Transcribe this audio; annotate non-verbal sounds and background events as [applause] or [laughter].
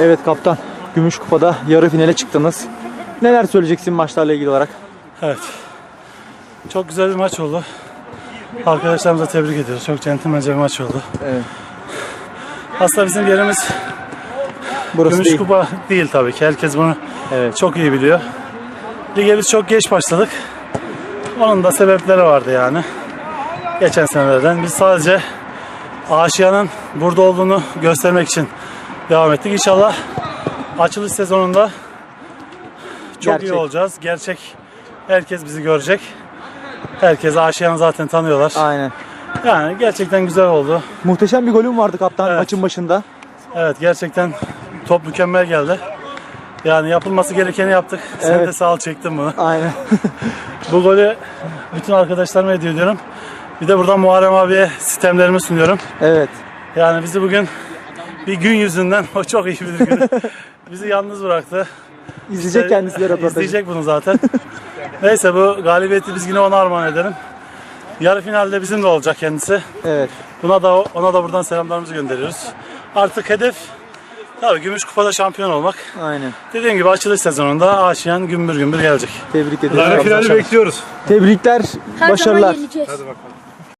Evet kaptan. Gümüş Kupa'da yarı finale çıktınız. Neler söyleyeceksin maçlarla ilgili olarak? Evet. Çok güzel bir maç oldu. Arkadaşlarımıza tebrik ediyoruz. Çok centilmence bir maç oldu. Evet. Aslında bizim yerimiz Burası Gümüş değil. Kupa değil tabii ki. Herkes bunu Evet. çok iyi biliyor. Lige biz çok geç başladık. Onun da sebepleri vardı yani. Geçen senelerden. Biz sadece Aşiyan'ın burada olduğunu göstermek için devam ettik. İnşallah açılış sezonunda çok Gerçek. iyi olacağız. Gerçek herkes bizi görecek. Herkes Aşiyan'ı zaten tanıyorlar. Aynen. Yani gerçekten güzel oldu. Muhteşem bir golün vardı kaptan Evet. maçın başında. Evet gerçekten top mükemmel geldi. Yani yapılması gerekeni yaptık. Sen Evet. de sağ ol çektin bunu. Aynen. Bu golü bütün arkadaşlarıma hediye ediyorum. Bir de buradan Muharrem abiye sistemlerimi sunuyorum. evet. Yani bizi bugün bir gün yüzünden [laughs] o çok iyi bir gün. bizi yalnız bıraktı. İzleyecek kendisi de röportajı. İzleyecek bunu zaten. Neyse bu galibiyeti biz yine ona armağan edelim. Yarı finalde bizim de olacak kendisi. Evet. Buna da ona da buradan selamlarımızı gönderiyoruz. Artık hedef tabii Gümüş Kupa'da şampiyon olmak. Aynen. Dediğim gibi açılış sezonunda Aşiyan gümbür gümbür gelecek. Tebrik Yarı ederim. finali bekliyoruz. Tebrikler, Her başarılar. zaman yeneceğiz. Hadi bakalım.